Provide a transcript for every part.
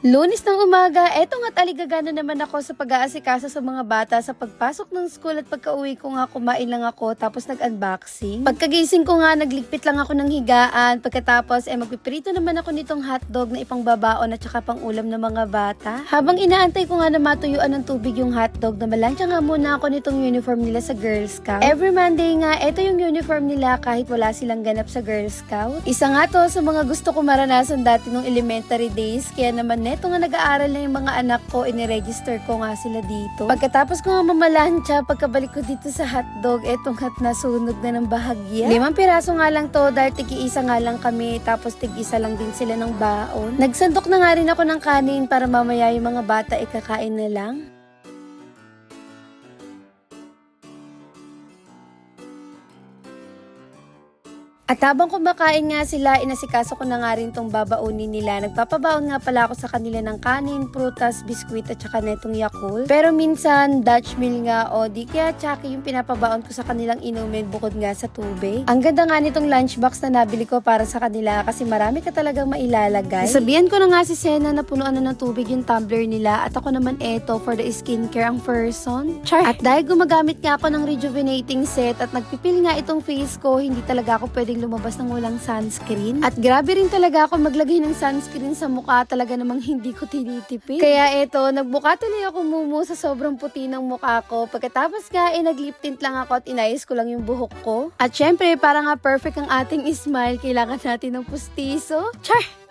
Lunis ng umaga, eto nga't aligagana naman ako sa pag-aasikaso sa mga bata sa pagpasok ng school at pagka-uwi ko nga kumain lang ako tapos nag-unboxing. Pagkagising ko nga, nagligpit lang ako ng higaan. Pagkatapos, eh magpiprito naman ako nitong hotdog na ipang babaon at saka pang ulam ng mga bata. Habang inaantay ko nga na matuyuan ng tubig yung hotdog, na malansya nga muna ako nitong uniform nila sa Girl Scout. Every Monday nga, eto yung uniform nila kahit wala silang ganap sa Girl Scout. Isa nga to sa mga gusto ko maranasan dati nung elementary days, kaya naman neto nga nag-aaral na yung mga anak ko, iniregister ko nga sila dito. Pagkatapos ko nga mamalansya, pagkabalik ko dito sa hotdog, etong hat nasunog na ng bahagya. Limang piraso nga lang to, dahil tigi-isa nga lang kami, tapos tig-isa lang din sila ng baon. Nagsandok na nga rin ako ng kanin para mamaya yung mga bata ikakain na lang. At habang kumakain nga sila, inasikaso ko na nga rin tong babaunin nila. Nagpapabaon nga pala ako sa kanila ng kanin, prutas, biskwit at saka netong Yakult. Pero minsan, Dutch meal nga o di kaya tsaki yung pinapabaon ko sa kanilang inumin bukod nga sa tubig. Ang ganda nga nitong lunchbox na nabili ko para sa kanila kasi marami ka talagang mailalagay. Sabihan ko na nga si Sena na punuan na ng tubig yung tumbler nila at ako naman eto for the skincare ang person. Char! At dahil gumagamit nga ako ng rejuvenating set at nagpipil nga itong face ko, hindi talaga ako pwedeng lumabas ng walang sunscreen. At grabe rin talaga ako maglagay ng sunscreen sa mukha talaga namang hindi ko tinitipid. Kaya eto, nagbuka tuloy ako mumu sa sobrang puti ng mukha ko. Pagkatapos nga, eh, nag-lip tint lang ako at inayos ko lang yung buhok ko. At syempre, para nga perfect ang ating smile, kailangan natin ng pustiso. Char!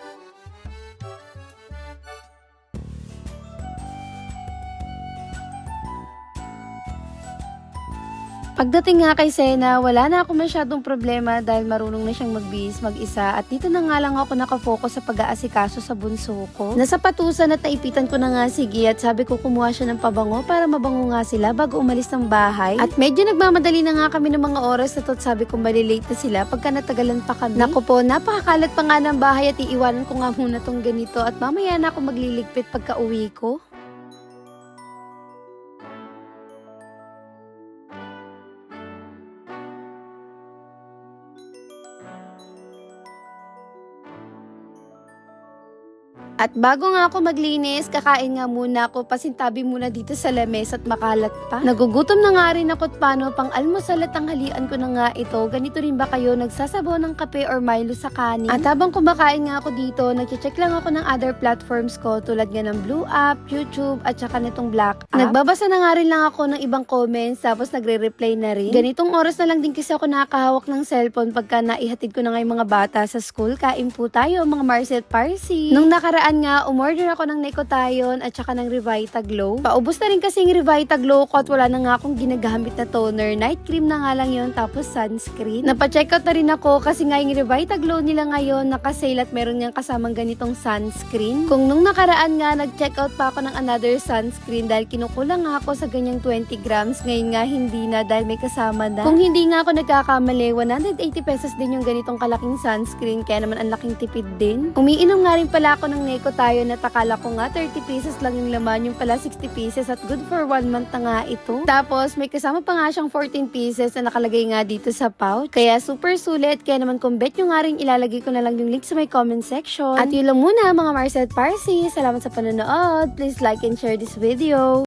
Pagdating nga kay Sena, wala na ako masyadong problema dahil marunong na siyang magbihis mag-isa at dito na nga lang ako nakafocus sa pag-aasikaso sa bunso ko. Nasa patusan at naipitan ko na nga si Gia at sabi ko kumuha siya ng pabango para mabango nga sila bago umalis ng bahay. At medyo nagmamadali na nga kami ng mga oras na to sabi ko malilate na sila pagka natagalan pa kami. Naku po, napakakalat pa nga ng bahay at iiwanan ko nga muna tong ganito at mamaya na ako magliligpit pagka uwi ko. At bago nga ako maglinis, kakain nga muna ako, pasintabi muna dito sa lames at makalat pa. Nagugutom na nga rin ako paano pang almusal at tanghalian ko na nga ito. Ganito rin ba kayo nagsasabaw ng kape or Milo sa kanin? At habang kumakain nga ako dito, nagche-check lang ako ng other platforms ko tulad nga ng Blue App, YouTube at saka nitong Black App. Nagbabasa na nga rin lang ako ng ibang comments tapos nagre-reply na rin. Ganitong oras na lang din kasi ako nakakahawak ng cellphone pagka naihatid ko na nga yung mga bata sa school. Kain po tayo mga Marcel Parsi. Nung nakaraan nga, umorder ako ng Necotayon at saka ng Revita Glow. Paubos na rin kasi yung Revita Glow ko at wala na nga akong ginagamit na toner. Night cream na nga lang yun, tapos sunscreen. Napacheck out na rin ako kasi nga yung Revita Glow nila ngayon nakasale at meron niyang kasamang ganitong sunscreen. Kung nung nakaraan nga, nag-check out pa ako ng another sunscreen dahil kinukulang nga ako sa ganyang 20 grams. Ngayon nga, hindi na dahil may kasama na. Kung hindi nga ako nagkakamali, 180 pesos din yung ganitong kalaking sunscreen kaya naman ang laking tipid din. Umiinom nga rin pala ako ng Neco tayo na takala ko nga 30 pesos lang yung laman, yung pala 60 pieces at good for one month na nga ito. Tapos may kasama pa nga siyang 14 pieces na nakalagay nga dito sa pouch. Kaya super sulit, kaya naman kung bet nyo nga rin ilalagay ko na lang yung link sa my comment section. At yun lang muna mga Marcel Parsi, salamat sa panonood. Please like and share this video.